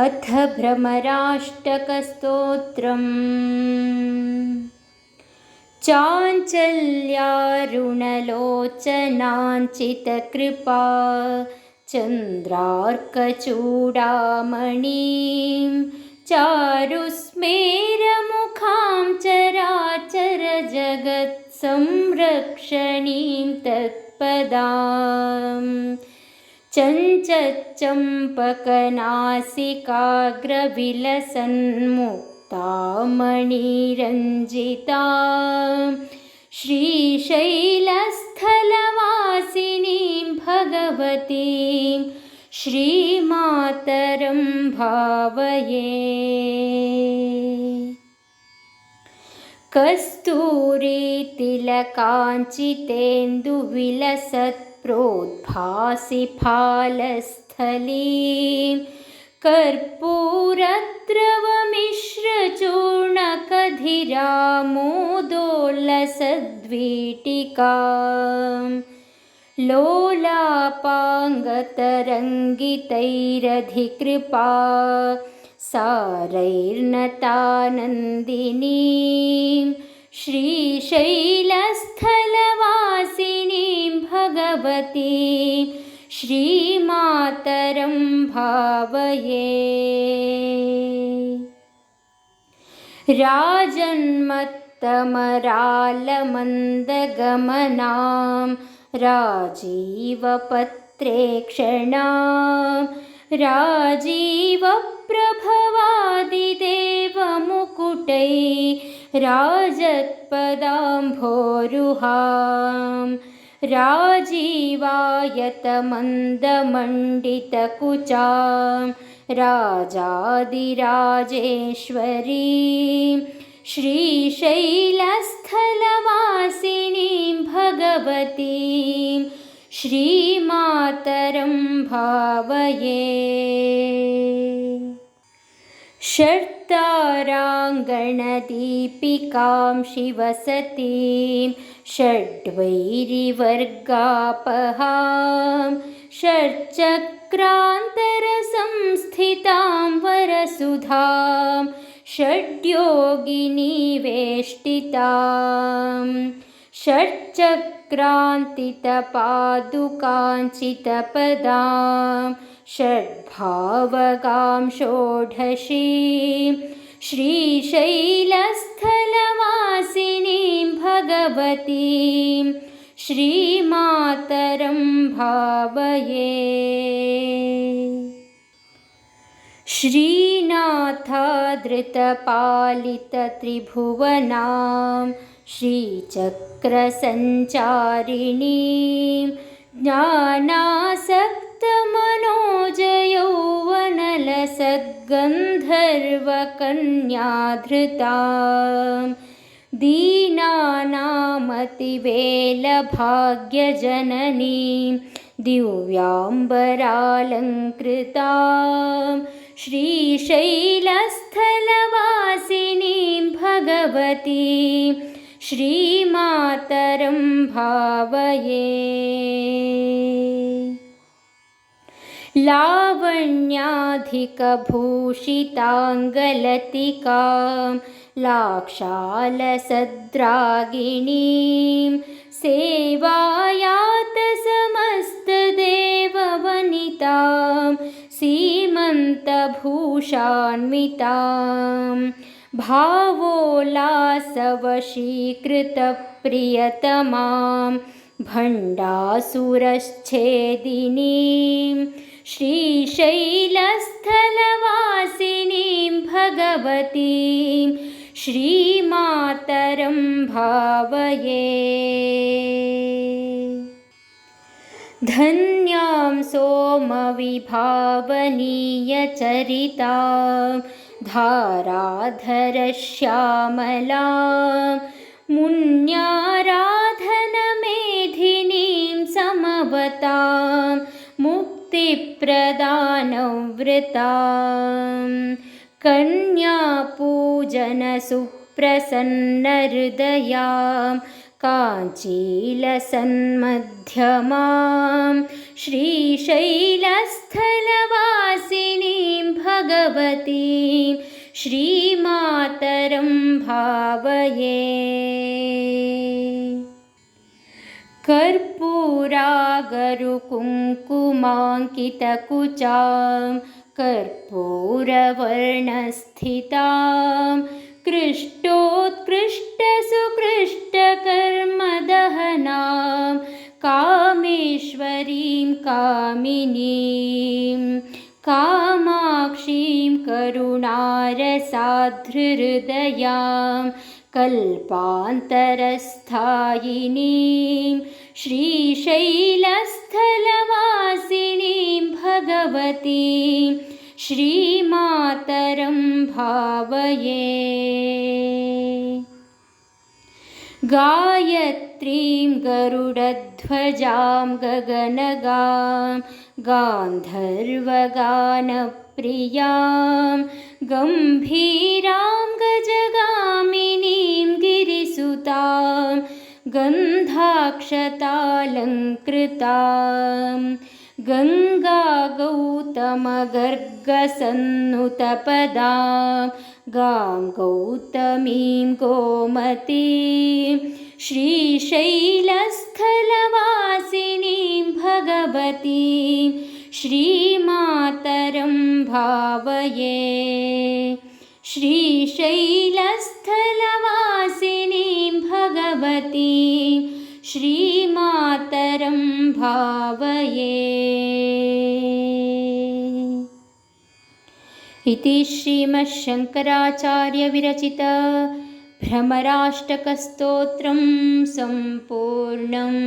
अथ भ्रमराष्टकस्तोत्रम्। चाञ्चल्यारुणलोचनाञ्चितकृपा चन्द्रार्कचूडामणिं चारुस्मेरमुखां चराचरजगत्संरक्षणीं तत्पदाम् चञ्चच्चम्पकनासिकाग्रविलसन्मुक्तामणिरञ्जिता श्रीशैलस्थलवासिनीं भगवतीं श्रीमातरं भावये। कस्तूरीतिलकाञ्चितेन्दुविलसत् प्रोद्भासि फालस्थलीं। कर्पूरद्रवमिश्रचूर्णकधिरामोदोल्लसद्वीटिका लोलापाङ्गतरङ्गितैरधिकृपा। सारैर्नतानन्दिनीं श्रीशैलस्थलवासिनीं भगवती श्रीमातरं भावये। राजन्मत्तमरालमन्दगमनां राजीवपत्रेक्षणां राजीवप्रभवादिदेवमुकुटै राजत्पदाम्भोरुहां राजीवायतमन्दमण्डितकुचां राजादिराजेश्वरीं श्रीशैलस्थलवासिनीं भगवतीं श्रीमातरं भावये षट्ताराङ्गणदीपिकां शिवसतीं षड्वैरिवर्गापहां षट्चक्रान्तरसंस्थितां वरसुधां षड्योगिनीवेष्टितां षट्चक्रान्तितपादुकाञ्चितपदां षड्भावगां षोडशीं। श्रीशैलस्थलवासिनीं भगवतीं। श्रीमातरं भावये। श्रीनाथादृतपालितत्रिभुवनां श्रीचक्रसञ्चारिणीं ज्ञानासक्तमनोजयौवनलसद्गन्धर्वकन्याधृतां दीनानामतिवेलभाग्यजननीं दिव्याम्बरालङ्कृतां श्रीशैलस्थलवासिनीं भगवतीं श्रीमातरं भावये। लावण्याधिकभूषिताङ्गलतिकां लाक्षालसद्रागिणीं सेवायातसमस्तदेववनितां सीमन्तभूषान्वितां भावोल्लासवशीकृतप्रियतमां भण्डासुरश्छेदिनीं श्रीशैलस्थलवासिनीं भगवतीं श्रीमातरं भावये। धन्यां सोमविभावनीयचरितां धाराधरश्यामलां मुन्याराधनमेधिनीं समवतां मुक्तिप्रदानवृतां कन्यापूजनसुप्रसन्नहृदयां काञ्चीलसन्मध्यमां श्रीशैलस्थलवासिनीं भगवतीं भगवतीं श्रीमातरं भावये। कर्पूरागरुकुङ्कुमाङ्कितकुचां कर्पूरवर्णस्थितां कृष्टोत्कृष्टसुकृष्टकर्मदहनां कामेश्वरीं कामिनीं कामाक्षीं करुणारसाधृहृदयां कल्पान्तरस्थायिनीं श्रीशैलस्थलवासिनीं भगवतीं श्रीमातरं भावये। गायत्रीं गरुडध्वजां गगनगां गान्धर्वगानप्रियां गम्भीरां गजगामिनीं गिरिसुतां गन्धाक्षतालङ्कृतां गङ्गागौतमगर्गसन्नुतपदां गां गौतमीं गोमतीं श्रीशैलस्थलवासिनीं भगवतीं श्रीमातरं भावये। श्रीशैलस्थलवासिनीं भगवतीं श्रीमातरं भावये इति श्रीमच्छङ्कराचार्यविरचित भ्रमराष्टकस्तोत्रं सम्पूर्णम्